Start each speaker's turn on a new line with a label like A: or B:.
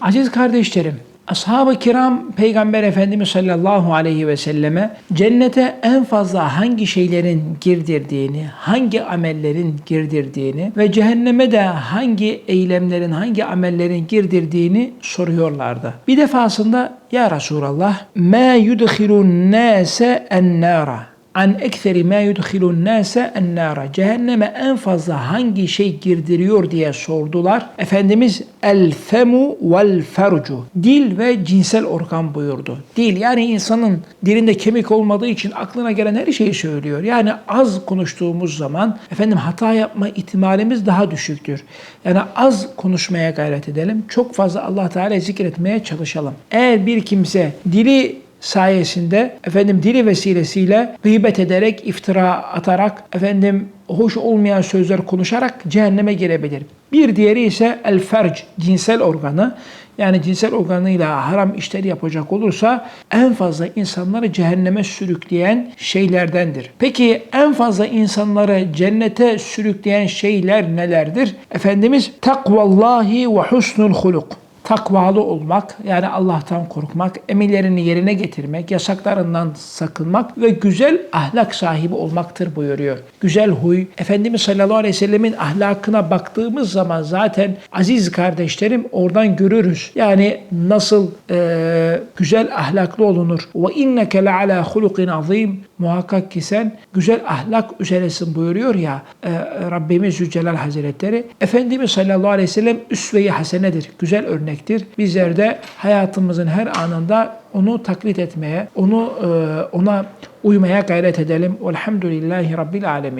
A: Aziz kardeşlerim, Ashab-ı kiram Peygamber Efendimiz sallallahu aleyhi ve selleme cennete en fazla hangi şeylerin girdirdiğini, hangi amellerin girdirdiğini ve cehenneme de hangi eylemlerin, hangi amellerin girdirdiğini soruyorlardı. Bir defasında ya Resulallah yudkhilun nase en nara an ekseri ma yudkhilun nase en nara. Cehenneme en fazla hangi şey girdiriyor diye sordular. Efendimiz el femu vel fercu. Dil ve cinsel organ buyurdu. Dil yani insanın dilinde kemik olmadığı için aklına gelen her şeyi söylüyor. Yani az konuştuğumuz zaman efendim hata yapma ihtimalimiz daha düşüktür. Yani az konuşmaya gayret edelim. Çok fazla Allah Teala zikretmeye çalışalım. Eğer bir kimse dili sayesinde efendim dili vesilesiyle gıybet ederek, iftira atarak, efendim hoş olmayan sözler konuşarak cehenneme girebilir. Bir diğeri ise el ferc, cinsel organı. Yani cinsel organıyla haram işleri yapacak olursa en fazla insanları cehenneme sürükleyen şeylerdendir. Peki en fazla insanları cennete sürükleyen şeyler nelerdir? Efendimiz takvallahi ve husnul huluk takvalı olmak, yani Allah'tan korkmak, emirlerini yerine getirmek, yasaklarından sakınmak ve güzel ahlak sahibi olmaktır buyuruyor. Güzel huy, Efendimiz sallallahu aleyhi ve sellemin ahlakına baktığımız zaman zaten aziz kardeşlerim oradan görürüz. Yani nasıl e, güzel ahlaklı olunur. Ve inneke le ala hulukin azim. Muhakkak ki sen güzel ahlak üzeresin buyuruyor ya e, Rabbimiz Zülcelal Hazretleri. Efendimiz sallallahu aleyhi ve sellem üsve-i hasenedir. Güzel örnektir. Bizler de hayatımızın her anında onu taklit etmeye, onu e, ona uymaya gayret edelim. Velhamdülillahi Rabbil Alemin.